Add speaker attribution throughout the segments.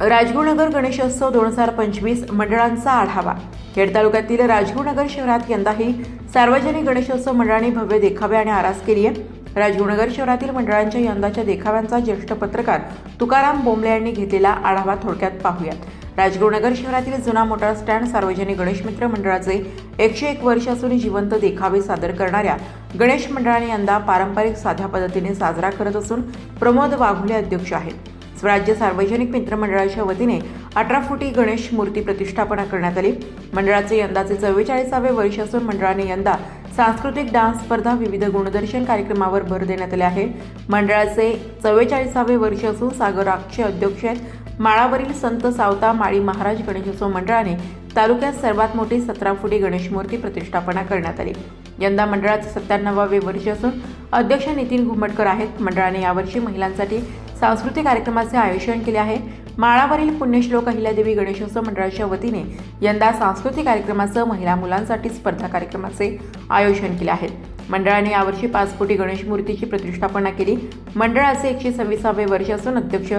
Speaker 1: राजगुरुनगर गणेशोत्सव दोन हजार पंचवीस मंडळांचा आढावा. खेड तालुक्यातील राजगुरुनगर शहरात यंदाही सार्वजनिक गणेशोत्सव मंडळांनी भव्य देखावे आणि आरास केली आहे राजगुरुनगर शहरातील मंडळांच्या यंदाच्या देखाव्यांचा ज्येष्ठ पत्रकार तुकाराम बोंबले यांनी घेतलेला आढावा थोडक्यात पाहूयात. राजगुरुनगर शहरातील जुना मोटार स्टँड सार्वजनिक गणेश मित्र मंडळाचे एकशे एक वर्ष असून जिवंत देखावे सादर करणाऱ्या गणेश मंडळाने यंदा पारंपरिक साध्या पद्धतीने साजरा करत असून प्रमोद वाघुले अध्यक्ष आहेत. स्वराज्य सार्वजनिक मित्रमंडळाच्या वतीने अठरा फुटी गणेश मूर्ती प्रतिष्ठापना करण्यात आली. मंडळाचे यंदाचे चव्वेचाळीसावे वर्ष असून मंडळाने यंदा सांस्कृतिक डान्स स्पर्धा विविध गुणदर्शन कार्यक्रमावर भर देण्यात आले आहे. मंडळाचे चव्वेचाळीसावे वर्ष असून सागराक्ष अध्यक्ष आहेत. माळावरील संत सावता माळी महाराज गणेशोत्सव मंडळाने तालुक्यात सर्वात मोठी सतरा फुटी गणेश मूर्ती प्रतिष्ठापना करण्यात आली. यंदा मंडळाचे सत्त्याण्णवावे वर्ष असून अध्यक्ष नितीन घुमटकर आहेत. मंडळाने यावर्षी महिलांसाठी सांस्कृतिक कार्यक्रमाचे आयोजन केले आहे. माळावरील पुण्यश्लोक अहिल्यादेवी गणेशोत्सव मंडळाच्या वतीने यंदा सांस्कृतिक कार्यक्रमासह महिला मुलांसाठी स्पर्धा कार्यक्रमाचे आयोजन केले आहे. मंडळाने यावर्षी पाच कोटी गणेश मूर्तीची प्रतिष्ठापना केली. मंडळाचे एकशे सव्वीसावे वर्ष असून अध्यक्ष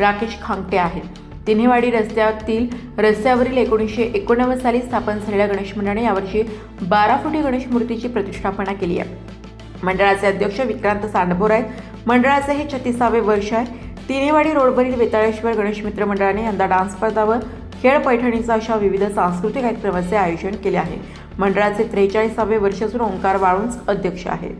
Speaker 1: राकेश खांगटे आहेत. तिन्हेवाडी रस्त्यातील रस्त्यावरील एकोणीसशे एकोणनव्वद साली स्थापन झालेल्या गणेश मंडळाने यावर्षी बारा फुटी गणेश मूर्तीची प्रतिष्ठापना केली आहे. मंडळाचे अध्यक्ष विक्रांत सांडभोर आहेत. मंडळाचे हे छत्तीसावे वर्ष आहे. तिनेवाडी रोडवरील वेताळेश्वर गणेश मित्र मंडळाने यंदा डान्स स्पर्धा व खेळ पैठणीचा अशा विविध सांस्कृतिक कार्यक्रमाचे आयोजन केले आहे. मंडळाचे त्रेचाळीसावे वर्ष असून ओंकार वाळूंच अध्यक्ष आहेत.